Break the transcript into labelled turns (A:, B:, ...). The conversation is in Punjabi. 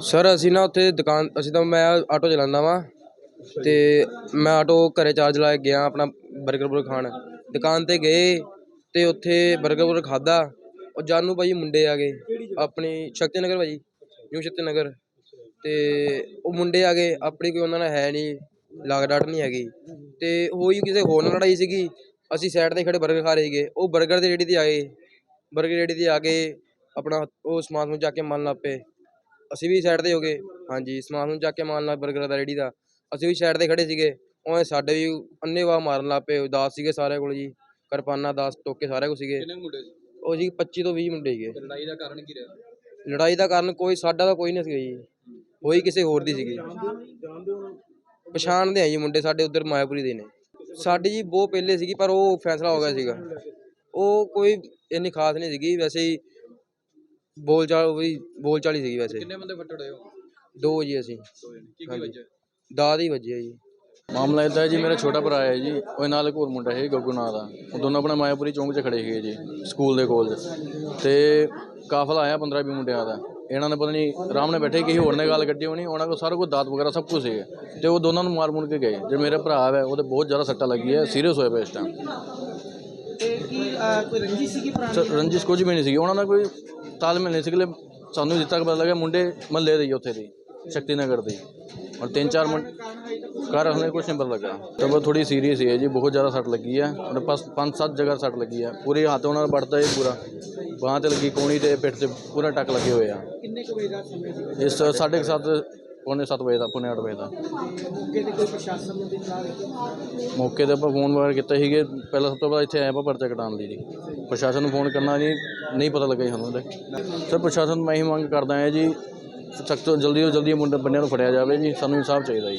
A: ਸਰ ਅਸੀਂ ਨਾ ਉੱਥੇ ਦੁਕਾਨ, ਅਸੀਂ ਤਾਂ ਮੈਂ ਆਟੋ ਚਲਾਉਂਦਾ ਵਾਂ ਤੇ ਮੈਂ ਆਟੋ ਘਰੇ ਚਾਰਜ ਲਾ ਕੇ ਗਿਆ ਆਪਣਾ 버ਗਰ ਬੁਰ ਖਾਣ। ਦੁਕਾਨ ਤੇ ਗਏ ਤੇ ਉੱਥੇ 버ਗਰ ਬੁਰ ਖਾਦਾ ਉਹ ਜਾਨੂ ਭਾਈ ਮੁੰਡੇ ਆ ਗਏ, ਆਪਣੀ ਸ਼ਕਤੀ ਨਗਰ ਭਾਜੀ ਨਿਊ ਸ਼ਕਤੀ ਨਗਰ ਤੇ ਉਹ ਮੁੰਡੇ ਆ ਗਏ, ਆਪਣੀ ਕੋਈ ਉਹਨਾਂ ਨਾਲ ਹੈ ਨਹੀਂ, ਲਾਗ ਡਾਟ ਨਹੀਂ ਹੈਗੀ। ਤੇ ਹੋਈ ਕਿਸੇ ਹੋਰ ਨਾਲ ਲੜਾਈ ਸੀਗੀ, ਅਸੀਂ ਸਾਈਡ ਤੇ ਖੜੇ 버ਗਰ ਖਾ ਰਹੇ ਸੀਗੇ। ਉਹ 버ਗਰ ਦੀ ਰੇੜੀ ਤੇ ਆ ਗਏ 버ਗਰ ਰੇੜੀ ਤੇ ਆ ਕੇ ਆਪਣਾ ਉਹ ਸਮਾਨ ਨੂੰ ਜਾ ਕੇ ਮੰਨ ਪਏ। ਅਸੀਂ ਵੀ ਸਾਈਡ ਤੇ ਹੋ ਗਏ। ਹਾਂਜੀ ਸਮਾਨ ਨੂੰ ਚੱਕ ਕੇ ਮਾਰਨ ਲੱਗ 버ਗਰ ਦਾ ਰੇੜੀ ਦਾ। ਅਸੀਂ ਵੀ ਸਾਈਡ ਤੇ ਖੜੇ ਸੀਗੇ। ਉਹ ਸਾਡੇ ਵੀ ਅੰਨੇਵਾਹ ਮਾਰਨ ਲੱਗ ਪਏ ਦਾਸ ਸੀਗੇ ਸਾਰੇ ਕੋਲ ਜੀ। ਕਿਰਪਾਨਾਂ ਦਾਸ ਟੋਕੇ ਸਾਰੇ ਕੋਲ ਸੀਗੇ।
B: ਕਿੰਨੇ ਮੁੰਡੇ ਸੀ?
A: ਉਹ ਜੀ 25 ਤੋਂ 20 ਮੁੰਡੇ ਸੀਗੇ।
B: ਲੜਾਈ ਦਾ ਕਾਰਨ ਕੀ ਰਿਹਾ?
A: ਲੜਾਈ ਦਾ ਕਾਰਨ ਕੋਈ ਸਾਡਾ ਤਾਂ ਕੋਈ ਨਹੀਂ ਸੀਗਾ ਜੀ। ਹੋਈ ਕਿਸੇ ਹੋਰ ਦੀ ਸੀਗੀ। ਪਛਾਣਦੇ ਆ ਜੀ ਮੁੰਡੇ ਸਾਡੇ ਉਧਰ ਮਾਇਆਪੁਰੀ ਦੇ ਨੇ। ਸਾਡੀ ਜੀ ਬਹੁਤ ਪਹਿਲੇ ਸੀਗੀ ਪਰ ਉਹ ਫੈਸਲਾ ਹੋ ਗਿਆ ਸੀਗਾ। ਉਹ ਕੋਈ ਇੰਨੀ ਖਾਸ ਨਹੀਂ ਸੀਗੀ। ਵੈਸੇ ਹੀ ਬੋਲਚਾਲ ਵੀ ਬੋਲਚਾਲ ਹੀ ਸੀਗੀ ਵੈਸੇ।
B: ਕਿੰਨੇ ਬੰਦੇ ਫੱਟੜ ਹੋਏ ਹੋ?
A: ਦੋ ਜੀ ਅਸੀਂ।
B: ਕੀ ਕੀ ਵਜ੍ਹਾ
A: ਦਾਦ ਹੀ ਵੱਜਿਆ ਜੀ।
C: ਮਾਮਲਾ ਇਦਾਂ ਹੈ ਜੀ ਮੇਰਾ ਛੋਟਾ ਭਰਾ ਹੈ ਜੀ ਉਹ ਨਾਲ ਇੱਕ ਹੋਰ ਮੁੰਡਾ ਹੈ ਗੱਗੂ ਨਾਂ ਦਾ। ਉਹ ਦੋਨੋਂ ਆਪਣਾ ਮਾਇਆਪੁਰੀ ਚੌਂਕ 'ਚ ਖੜੇ ਸੀਗੇ ਜੀ ਸਕੂਲ ਦੇ ਕੋਲ। ਤੇ ਕਾਫਲਾ ਆਇਆ 15 20 ਮੁੰਡਿਆਂ ਦਾ। ਇਹਨਾਂ ਨੇ ਪਤਾ ਨਹੀਂ ਆਰਾਮ ਨਾਲ ਬੈਠੇ ਕਿਸੇ ਹੋਰ ਨੇ ਗੱਲ ਕੱਢੀ ਹੋਣੀ ਉਹਨਾਂ ਕੋਲ ਸਾਰਾ ਕੁਝ ਦਾਤ ਵਗੈਰਾ ਸਭ ਕੁਝ ਸੀਗੇ। ਤੇ ਉਹ ਦੋਨਾਂ ਨੂੰ ਮਾਰ ਮੁਰ ਕੇ ਗਏ। ਜੇ ਮੇਰਾ ਭਰਾ ਹੈ ਉਹਦੇ ਬਹੁਤ ਜ਼ਿਆਦਾ ਸੱਟਾਂ ਲੱਗੀ ਹੈ ਸੀਰੀਅਸ ਹੋਇਆ ਪਿਆ ਇਸ ਟਾਈਮ
D: ਤੇ ਕੀ ਅਹ, ਕੋਈ ਰੰਜਿਸ਼ ਸੀਗੀ ਪੁਰਾਣੀ?
C: ਰੰਜਿਸ਼ ਕੁਝ ਵੀ ਨਹੀਂ ਸੀਗੀ। ਉਹਨਾਂ ਦਾ ਕੋਈ ਤਾਲਮੇਲ ਨਹੀਂ ਸੀਗੇ ਸਾਨੂੰ ਜਿੱਤ ਤੱਕ ਪਤਾ ਲੱਗਾ ਮੁੰਡੇ ਮਹੱਲੇ ਦੇ ਹੀ ਉੱਥੇ ਦੇ ਸ਼ਕਤੀ ਨਗਰ ਦੇ ਔਰ ਤਿੰਨ ਚਾਰ ਮੁੰਡੇ ਘਰ ਹਲੇ ਕੁਝ ਨਹੀਂ ਪਤਾ ਲੱਗਾ। ਤਾਂ ਉਹ ਥੋੜੀ ਸੀਰੀਅਸ ਹੈ ਜੀ ਬਹੁਤ ਜ਼ਿਆਦਾ ਸੱਟ ਲੱਗੀ ਹੈ ਉਹਦੇ ਪਾਸ ਪੰਜ ਸੱਤ ਜਗ੍ਹਾ ਸੱਟ ਲੱਗੀ ਹੈ ਪੂਰੇ ਹੱਥ ਉਹਨਾਂ ਦਾ ਵੱਢਦਾ ਹੈ ਪੂਰਾ। ਬਾਂਹ ਤੇ ਲੱਗੀ ਕੋਣੀ ਤੇ ਪਿੱਠ ਤੇ ਪੂਰਾ ਟੱਕ ਲੱਗੇ ਹੋਏ ਆ।
D: ਕਿੰਨੇ ਕੁ ਵਜੇ ਦਾ ਸਮੇਂ ਸੀ?
C: ਇਸ ਸਾਢੇ ਕੁ ਸੱਤ ਪੌਣੇ ਸੱਤ ਵਜੇ ਦਾ ਪੌਣੇ ਅੱਠ ਵਜੇ ਦਾ
D: ਮੌਕੇ ਤੇ ਕੋਈ ਪ੍ਰਸ਼ਾਸਨ ਨੂੰ ਰਹੇ
C: ਮੌਕੇ ਤੇ ਆਪਾਂ ਫੋਨ ਵਗੈਰਾ ਕੀਤਾ ਸੀਗੇ। ਪਹਿਲਾਂ ਸਭ ਤੋਂ ਪਹਿਲਾਂ ਇੱਥੇ ਆਏ ਆਪਾਂ ਪਰਚਾ ਕਟਾਉਣ ਲਈ ਜੀ। ਪ੍ਰਸ਼ਾਸਨ ਨੂੰ ਫੋਨ ਕਰਨਾ ਜੀ ਨਹੀਂ ਪਤਾ ਲੱਗਾ ਜੀ ਸਾਨੂੰ ਉਹਦੇ ਸਰ ਪ੍ਰਸ਼ਾਸਨ ਮੈਂ ਹੀ ਮੰਗ ਕਰਦਾ ਹਾਂ ਜੀ ਸਖਤ ਤੋਂ ਜਲਦੀ ਤੋਂ ਜਲਦੀ ਮੁੰਡੇ ਬੰਦਿਆਂ ਨੂੰ ਫੜਿਆ ਜਾਵੇ ਜੀ। ਸਾਨੂੰ ਇਨਸਾਫ ਚਾਹੀਦਾ ਜੀ।